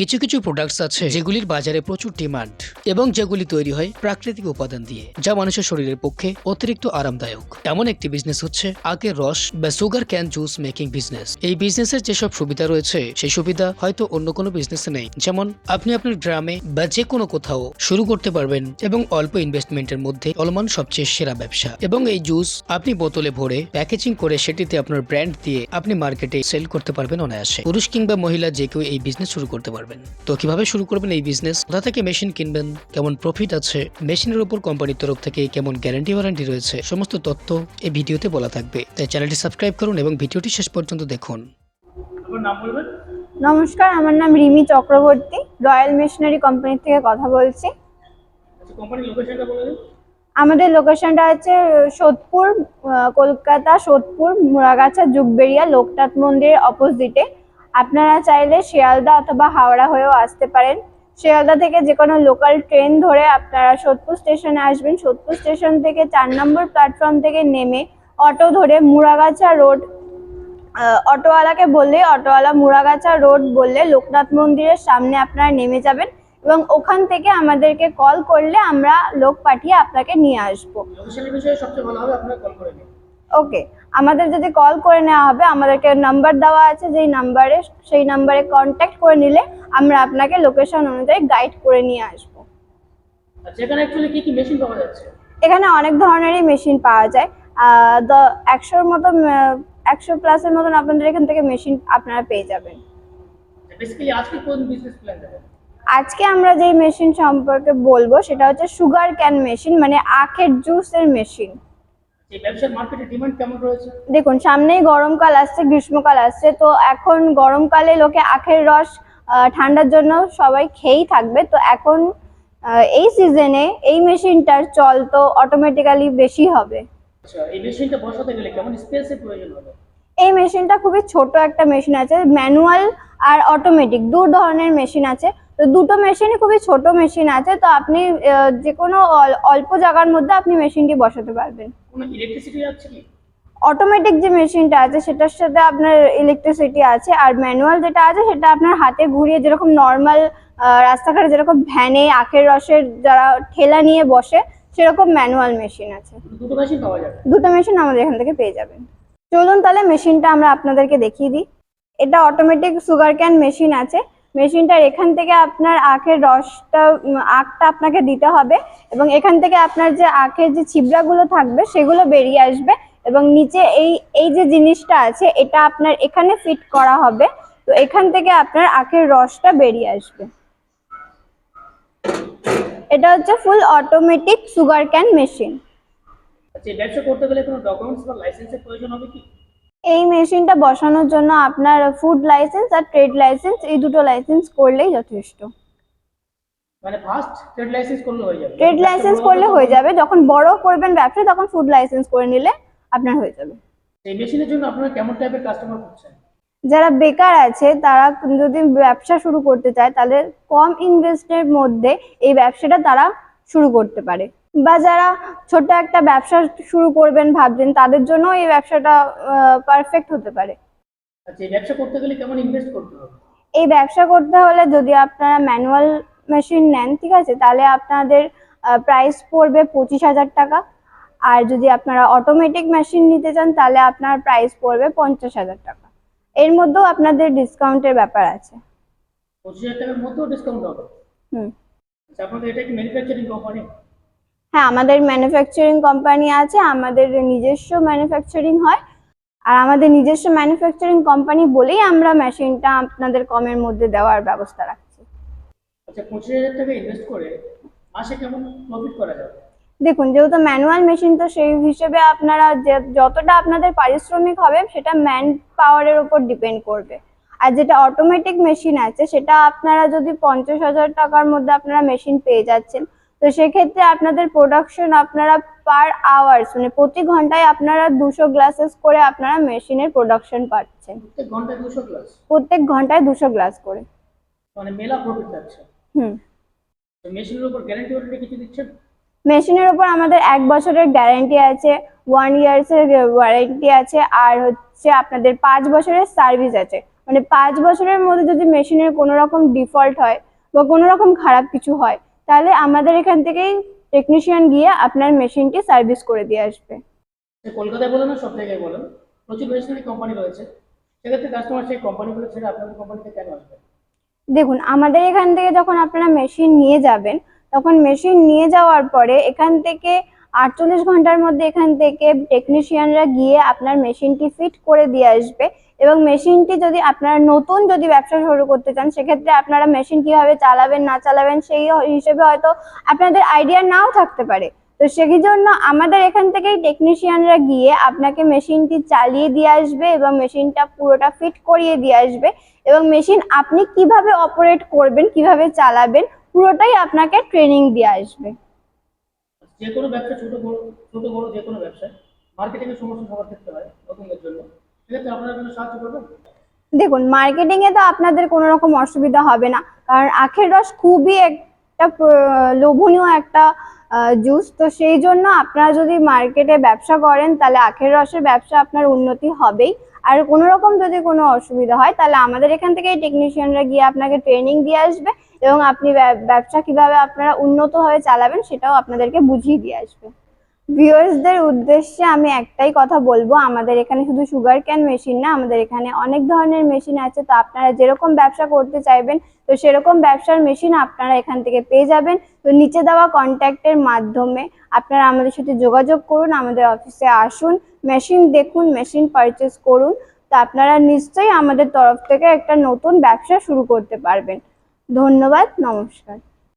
কিছু কিছু প্রোডাক্টস আছে যেগুলির বাজারে প্রচুর ডিমান্ড এবং যেগুলি তৈরি হয় প্রাকৃতিক উপাদান দিয়ে যা মানুষের শরীরের পক্ষে অতিরিক্ত আরামদায়ক। এমন একটি বিজনেস হচ্ছে আগের রস বা sugar cane juice making business এই বিজনেসের যেসব সুবিধা রয়েছে সেই সুবিধা হয়তো অন্য কোনো বিজনেসে নেই। যেমন আপনি আপনার গ্রামে বা যে কোনো কোথাও শুরু করতে পারবেন এবং অল্প ইনভেস্টমেন্টের মধ্যে অলমান সবচেয়ে সেরা ব্যবসা। এবং এই জুস আপনি বোতলে ভরে প্যাকেজিং করে সেটিতে আপনার ব্র্যান্ড দিয়ে আপনি মার্কেটে সেল করতে পারবেন অনায়াসে। পুরুষ কিংবা মহিলা যে কেউ এই বিজনেস শুরু করতে পারবেন। তো কীভাবে শুরু করবেন এই বিজনেস কোথা থেকে মেশিন কিনবেন? কেমন প্রফিট আছে? মেশিনের উপর কোম্পানির তরফ থেকে কেমন গ্যারান্টি ওয়ারেন্টি রয়েছে? সমস্ত তথ্য এই ভিডিওতে বলা থাকবে। তাই চ্যানেলটি সাবস্ক্রাইব করুন এবং ভিডিওটি শেষ পর্যন্ত দেখুন। আপনার নাম বলবেন? নমস্কার আমার নাম Rimi Chakraborty Royal Machinery company থেকে কথা বলছি। আচ্ছা আমাদের লোকেশনটা আছে সোদপুর কলকাতা সোদপুর মুরাগাছা যুগবেড়িয়া লোকনাথ মন্দিরের অপোজিটে আপনারা চাইলে শিয়ালদা অথবা হাওড়া হয়েও আসতে পারেন। শিয়ালদা থেকে যে কোনো লোকাল ট্রেন ধরে আপনারা সোদপুর স্টেশনে আসবেন। সোদপুর স্টেশন থেকে চার নম্বর প্ল্যাটফর্ম থেকে নেমে অটো ধরে মুরাগাছা রোড অটোওয়ালাকে বললে, অটোওয়ালা মুরাগাছা রোড বললে লোকনাথ মন্দিরের সামনে আপনারা নেমে যাবেন এবং ওখান থেকে আমাদেরকে কল করলে আমরা লোক পাঠিয়ে আপনাকে নিয়ে আসব। সবচেয়ে ভালো হবে, আপনারা কল করে ওকে আমাদের যদি কল করে নেওয়া হবে আমাদেরকে নাম্বার দেওয়া আছে যেই নাম্বারে সেই নাম্বারে কন্ট্যাক্ট করে নিলে আমরা আপনাকে লোকেশন অনুযায়ী গাইড করে নিয়ে আসব। আচ্ছা এখানে অ্যাকচুয়ালি কি কি মেশিন পাওয়া যাচ্ছে? এখানে অনেক ধরনেরই মেশিন পাওয়া যায়। একশোর আহ, একশো প্লাসের মতন আপনাদের এখান থেকে মেশিন আপনারা পেয়ে যাবেন। বেসিক্যালি আজকে কোন বিজনেস প্ল্যান দেবেন আজকে আমরা যেই মেশিন সম্পর্কে বলব সেটা হচ্ছে সুগার ক্যান মেশিন মানে আখের জুসের মেশিন দেখুন সামনেই গরমকাল আসছে গ্রীষ্মকাল আসছে তো এখন গরমকালে লোকে আখের রস ঠান্ডার জন্য সবাই খেয়েই থাকবে। তো এখন এই সিজনে এই মেশিনটার চল তো অটোমেটিক্যালি বেশি হবে। আচ্ছা এই মেশিনটা বসাতে গেলে কেমন স্পেসের প্রয়োজন হবে? এই মেশিনটা খুবই ছোট একটা মেশিন আছে ম্যানুয়াল আর অটোমেটিক দু ধরনের মেশিন আছে। তো দুটো মেশিনই খুবই ছোট মেশিন আছে তো আপনি যে কোনো অল্প জায়গার মধ্যে আপনি মেশিনটি বসাতে পারবেন। কোনো ইলেকট্রিসিটি যাচ্ছে কি? অটোমেটিক যে মেশিনটা আছে সেটার সাথে আপনার ইলেকট্রিসিটি আছে আর ম্যানুয়াল যেটা আছে সেটা আপনার হাতে ঘুরিয়ে যেরকম নর্মাল রাস্তাঘাটে যেরকম ভ্যানে আখের রসের যারা ঠেলা নিয়ে বসে সেরকম ম্যানুয়াল মেশিন আছে। দুটো মেশিন পাওয়া যাবে? দুটো মেশিন আমাদের এখান থেকে পেয়ে যাবেন। চলুন তাহলে মেশিনটা আমরা আপনাদেরকে দেখিয়ে দিই। এটা অটোমেটিক সুগার ক্যান মেশিন আছে। মেশিনটার এখান থেকে আপনার আখের রসটা আখটা আপনাকে দিতে হবে এবং এখান থেকে আপনার যে আখের যে ছিবড়াগুলো থাকবে সেগুলো বেরিয়ে আসবে এবং নিচে এই এই যে জিনিসটা আছে এটা আপনার এখানে ফিট করা হবে। তো এখান থেকে আপনার আখের রসটা বেরিয়ে আসবে। এটা হচ্ছে full automatic sugar cane machine আচ্ছা এই ব্যবসা করতে গেলে কোনো ডকুমেন্টস বা লাইসেন্সের প্রয়োজন হবে কি? এই মেশিনটা বসানোর জন্য আপনার ফুড লাইসেন্স আর ট্রেড লাইসেন্স এই দুটো লাইসেন্স করলেই যথেষ্ট। মানে ফার্স্ট ট্রেড লাইসেন্স করলে হয়ে যাবে। ট্রেড লাইসেন্স করলে হয়ে যাবে যখন বড় করবেন ব্যবসা তখন ফুড লাইসেন্স করে নিলে আপনার হয়ে যাবে। এই মেশিনের জন্য আপনারা কেমন টাইপের কাস্টমার খুঁজছেন? যারা বেকার আছে তারা যদি ব্যবসা শুরু করতে চায় তাহলে কম ইনভেস্টের মধ্যে এই ব্যবসাটা তারা শুরু করতে পারে। বা যারা ছোট একটা ব্যবসা শুরু করবেন ভাবছেন তাদের জন্য এই ব্যবসাটা পারফেক্ট হতে পারে। আচ্ছা এই ব্যবসা করতে গেলে কেমন ইনভেস্ট করতে হবে? এই ব্যবসা করতে হলে যদি আপনারা ম্যানুয়াল মেশিন নেন ঠিক আছে তাহলে আপনাদের প্রাইস পড়বে পঁচিশ হাজার টাকা। আর যদি আপনারা অটোমেটিক মেশিন নিতে চান তাহলে আপনার প্রাইস পড়বে পঞ্চাশ হাজার টাকা। এর মধ্যেও আপনাদের ডিসকাউন্টের ব্যাপার আছে। পঁচিশ হাজার টাকার মধ্যেও ডিসকাউন্ট হবে? হুম। আচ্ছা আপনাদের এটা কি ম্যানুফ্যাকচারিং কোম্পানি হ্যাঁ আমাদের ম্যানুফ্যাকচারিং কোম্পানি আছে আমাদের নিজস্ব ম্যানুফ্যাকচারিং হয়। আর আমাদের নিজস্ব ম্যানুফ্যাকচারিং কোম্পানি বলেই আমরা মেশিনটা আপনাদের কমের মধ্যে দেওয়ার ব্যবস্থা রাখছি। আচ্ছা পঁচিশ হাজার টাকা ইনভেস্ট করে মাসে কেমন প্রফিট করা যাবে দেখুন যেহেতু ম্যানুয়াল মেশিন তো সেই হিসেবে আপনারা যতটা আপনাদের পারিশ্রমিক হবে সেটা ম্যান পাওয়ারের উপর ডিপেন্ড করবে। আর যেটা অটোমেটিক মেশিন আছে সেটা আপনারা যদি পঞ্চাশ হাজার টাকার মধ্যে আপনারা মেশিন পেয়ে যাচ্ছেন তো সেক্ষেত্রে আপনাদের প্রোডাকশন আপনারা পার আওয়ার্স মানে প্রতি ঘন্টায় আপনারা দুশো গ্লাসেস করে আপনারা মেশিনের প্রোডাকশন পাচ্ছেন। প্রত্যেক ঘন্টায় দুশো গ্লাস করে। মানে মেলা প্রফিট যাচ্ছে। হুম। মেশিনের উপর গ্যারান্টি ওয়ারেন্টি কিছু দিচ্ছেন? মেশিনের উপর আমাদের এক বছরের গ্যারান্টি আছে ওয়ান ইয়ার্স এর ওয়ারেন্টি আছে আর হচ্ছে আপনাদের পাঁচ বছরের সার্ভিস আছে। মানে পাঁচ বছরের মধ্যে যদি মেশিনের কোনো রকম ডিফল্ট হয় বা কোনো রকম খারাপ কিছু হয় তাহলে আমাদের এখান থেকেই টেকনিশিয়ান গিয়ে আপনার মেশিনটি সার্ভিস করে দিয়ে আসবে। কলকাতায় বলেন না সব জায়গায় বলেন। প্রচুর মেশিনারি কোম্পানি রয়েছে। সেক্ষেত্রে কাস্টমার সেই কোম্পানিগুলো ছেড়ে আপনাদের কোম্পানিতে কেন আসবে? দেখুন আমাদের এখান থেকে যখন আপনারা মেশিন নিয়ে যাবেন তখন মেশিন নিয়ে যাওয়ার পরে এখান থেকে আটচল্লিশ ঘণ্টার মধ্যে এখান থেকে টেকনিশিয়ানরা গিয়ে আপনার মেশিনটি ফিট করে দিয়ে আসবে। এবং মেশিনটি যদি আপনারা নতুন যদি ব্যবসা শুরু করতে চান, সেক্ষেত্রে আপনারা মেশিন কীভাবে চালাবেন, না চালাবেন, সেই হিসেবে হয়তো আপনাদের আইডিয়া নাও থাকতে পারে। তো সেই জন্য আমাদের এখান থেকেই টেকনিশিয়ানরা গিয়ে আপনাকে মেশিনটি চালিয়ে দিয়ে আসবে এবং মেশিনটা পুরোটা ফিট করিয়ে দিয়ে আসবে এবং মেশিন আপনি কীভাবে অপারেট করবেন, কীভাবে চালাবেন, পুরোটাই আপনাকে ট্রেনিং দিয়ে আসবে। যে কোনো ব্যবসা ছোট বড় ছোট বড় যে কোনো ব্যবসায় মার্কেটিংয়ের সমস্যা সবার ক্ষেত্রে হয় নতুনদের জন্য। দেখুন মার্কেটিং এ তো আপনাদের কোনো রকম অসুবিধা হবে না। কারণ আখের রস খুবই একটা লোভনীয় একটা জুস তো সেই জন্য আপনারা যদি মার্কেটে ব্যবসা করেন, তাহলে আখের রসের ব্যবসা আপনার উন্নতি হবেই। আর কোনো রকম যদি কোনো অসুবিধা হয়, তাহলে আমাদের এখান থেকে টেকনিশিয়ানরা গিয়ে আপনাকে ট্রেনিং দিয়ে আসবে এবং আপনি ব্যবসা কীভাবে আপনারা উন্নতভাবে চালাবেন, সেটাও আপনাদেরকে বুঝিয়ে দিয়ে আসবে। ভিউয়ার্সদের উদ্দেশ্যে আমি একটাই কথা বলব, আমাদের এখানে শুধু সুগার ক্যান মেশিন না, আমাদের এখানে অনেক ধরনের মেশিন আছে। তো আপনারা যেরকম ব্যবসা করতে চাইবেন, তো সেরকম ব্যবসার মেশিন আপনারা এখান থেকে পেয়ে যাবেন। তো নিচে দেওয়া কন্ট্যাক্টের মাধ্যমে আপনারা আমাদের সাথে যোগাযোগ করুন, আমাদের অফিসে আসুন মেশিন দেখুন মেশিন পারচেস করুন। তো আপনারা নিশ্চয়ই আমাদের তরফ থেকে একটা নতুন ব্যবসা শুরু করতে পারবেন। ধন্যবাদ, নমস্কার।